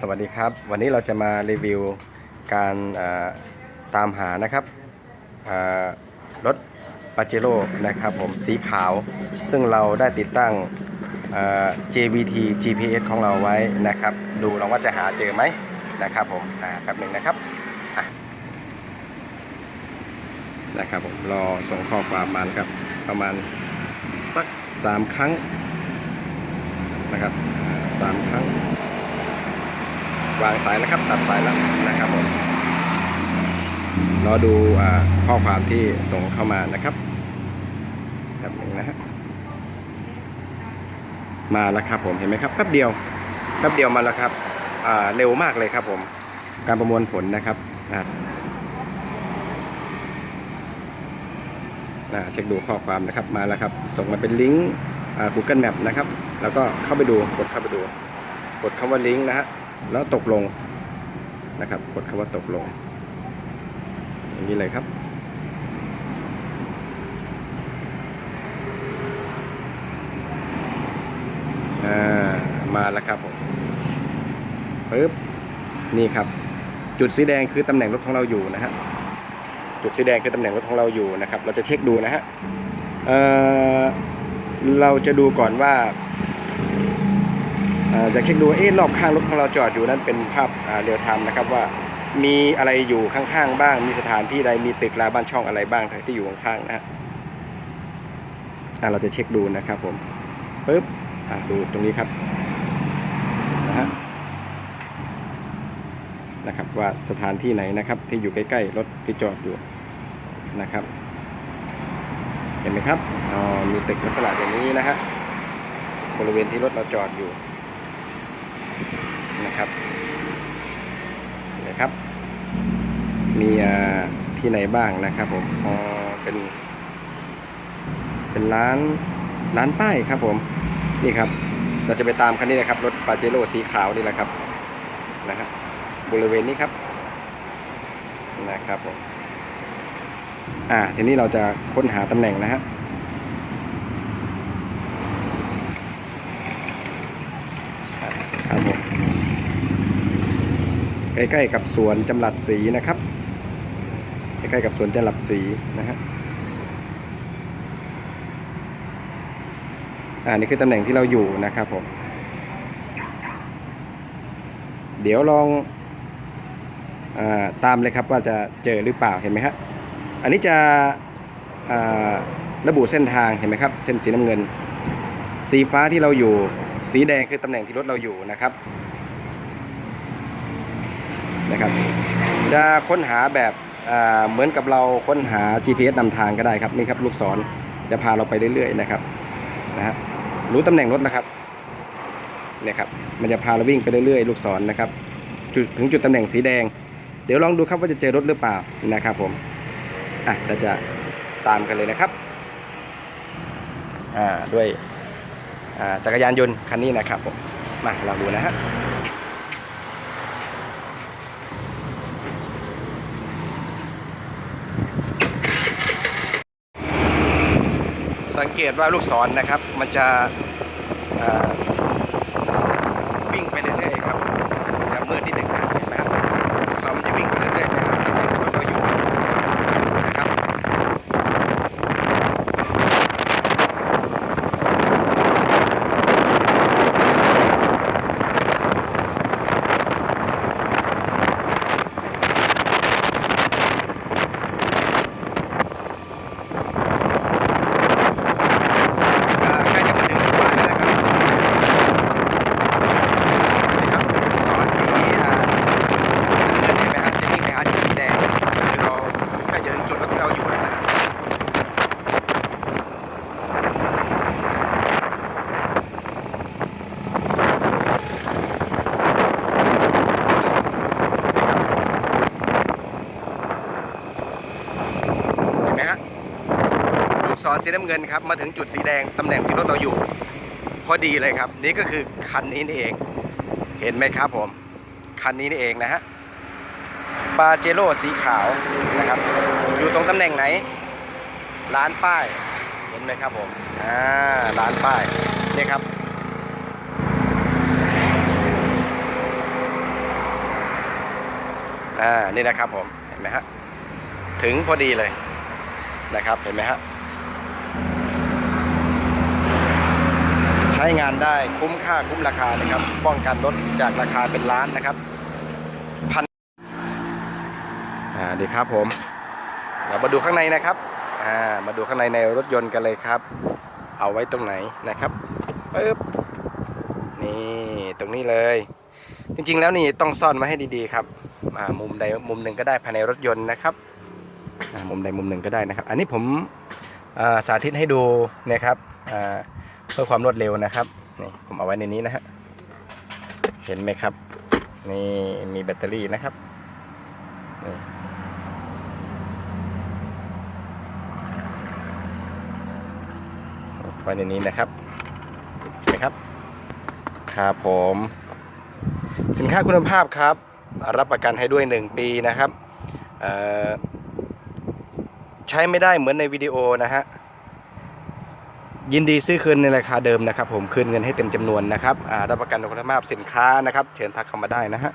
สวัสดีครับ วันนี้เราจะมารีวิวการตามหานะครับรถปาเจโร่นะครับผมสีขาว ซึ่งเราได้ติดตั้ง JVT GPS ของเราไว้นะครับ ดูลองว่าจะหาเจอไหมนะครับผมแป๊บหนึ่งนะครับนะครับผมรอส่งข้อความมานครับประมาณสักสามครั้งนะครับอ่าสามครั้ง วางสายแล้วครับ ตัดสายแล้วนะครับผมรอดูอข้อความที่ส่งเข้ามานะครับแป๊บหนึงนะฮะมาแล้วครับผมเห็นไหมครับแป๊บเดียวแป๊บเดียวมาแล้วครับอ่าเร็วมากเลยครับผม การประมวลผลนะครับอ่าเช็คดูข้อความนะครับมาแล้วครับ ส่งมาเป็นลิงก์อ่า Google Map นะครับ แล้วก็เข้าไปดูกดเข้าไปดู กดคำว่าลิงก์นะฮะ แล้วตกลงนะครับ กดคำว่าตกลง อย่างนี้เลยครับามาแล้วครับผมปึ๊บนี่ครับ จุดสีแดงคือตำแหน่งรถของเราอยู่นะฮะจุดสีแดงคือตำแหน่งรถของเราอยู่นะครับ เราจะเช็คดูนะฮะเเราจะดูก่อนว่า จะเช็คดูเอ๊ะรอบข้างรถของเราจอดอยู่นั้นเป็นภาพเรียลไทม์นะครับว่ามีอะไรอยู่ข้างๆบ้าง มีสถานที่ใดมีตึกราบ้านช่องอะไรบ้างที่อยู่ข้างๆนะฮะเราจะเช็คดูนะครับผมปึ๊บดูตรงนี้ครับนะฮะนะครับว่าสถานที่ไหนนะครับที่อยู่ใกล้ๆรถที่จอดอยู่นะครับ เห็นไหมครับอ๋อมีตึกลักษณะอย่างนี้นะฮะบริเวณที่รถเราจอดอยู่ นะครับนะครับ มีอ่าที่ไหนบ้างนะครับผมอ๋อเป็น เป็นร้านร้านป้ายครับผมนี่ครับ เราจะไปตามคันนี้นะครับรถปาเจโร่สีขาวนี่แหละครับนะครับบริเวณนี้ครับนะครับผมอ่าทีนี้เราจะค้นหาตำแหน่งนะฮะ ครับผม ใกล้ๆกับสวนจำหลัดสีนะครับ ใกล้ๆกับสวนจำหลัดสีนะฮะอ่านี่คือตำแหน่งที่เราอยู่นะครับผมเดี๋ยวลองอาตามเลยครับว่าจะเจอหรือเปล่าเห็นไหมครับอันนี้จะอ่าระบุเส้นทางเห็นไหมครับ เส้นสีน้ำเงิน สีฟ้าที่เราอยู่ สีแดงคือตำแหน่งที่รถเราอยู่นะครับ นะครับ จะค้นหาแบบเหมือนกับเราค้นหา GPS นำทางก็ได้ครับนี่ครับลูกศรจะพาเราไปเรื่อยๆนะครับนะฮะรู้ตำแหน่งรถนะครับเนี่ยครับมันจะพาเราวิ่งไปเรื่อยๆ ลูกศรนะครับจุดถึงจุดตำแหน่งสีแดง เดี๋ยวลองดูครับว่าจะเจอรถหรือเปล่านะครับผมอะเราจะตามกันเลยนะครับอ่าด้วยอ่าจักรยานยนต์คันนี้นะครับผมมาเราดูนะฮะ สังเกตว่าลูกศรนะครับ มันจะอ่าวิ่งไปเรื่อยๆครับมันจะมืดนิดหนึ่งนะเห็นไหมครับลูกศรมันจะวิ่งไปเรื่อยๆไปหาตำแหน่งที่รถเราอยู่นะครับ อ่าใกล้จะมาถึงจุดหมายแล้วนะครับนี่ครับลูกศรสีอ่าน้ำเงินเห็นไหมฮะจะวิ่งไปหาจุดสีแดงคือเราใกล้จะถึงจุดรถที่เราอยู่แล้วนะเห็นไหมฮะ ลูกศร สีน้ำเงินครับมาถึงจุดสีแดงตำแหน่งที่รถเราอยู่ พอดีเลยครับ นี่ก็คือคันนี้นี่เอง เห็นไหมครับผม คันนี้นี่เองนะฮะปาเจโร่สีขาวนะครับ อยู่ตรงตำแหน่งไหน ร้านป้าย เห็นไหมครับผมอ่าร้านป้ายนี่ครับอ่านี่นะครับผมเห็นไหมฮะถึงพอดีเลยนะครับเห็นไหมฮะ ช้งานได้คุ้มค่าคุ้มราคานะครับ ป้องกันรถจากราคาเป็นล้านนะครับพันอ่าดีครับผม เรามาดูข้างในนะครับอ่ามาดูข้างในในรถยนต์กันเลยครับ เอาไว้ตรงไหนนะครับปึ๊บนี่ตรงนี้เลย จริงๆแล้วนี่ต้องซ่อนไว้ให้ดีๆครับมุมใดมุมหนึ่งก็ได้ภายในรถยนต์นะครับมุมใดมุมหนึ่งก็ได้นะครับ อันนี้ผมาสาธิตให้ดูนะครับอ่า เพื่อความรวดเร็วนะครับนี่ผมเอาไว้ในนี้นะฮะเห็นไหมครับ นี่มีแบตเตอรี่นะครับนี่ไว้ในนี้นะครับเห็นไหมครับครับผม สินค้าคุณภาพครับ รับประกันให้ด้วย 1 ปีนะครับใช้ไม่ได้เหมือนในวิดีโอนะฮะ ยินดีซื้อคืนในราคาเดิมนะครับผมคืนเงินให้เต็มจำนวนนะครับอ่ารับประกันคุณภาพสินค้านะครับเชิญทักเข้ามาได้นะฮะ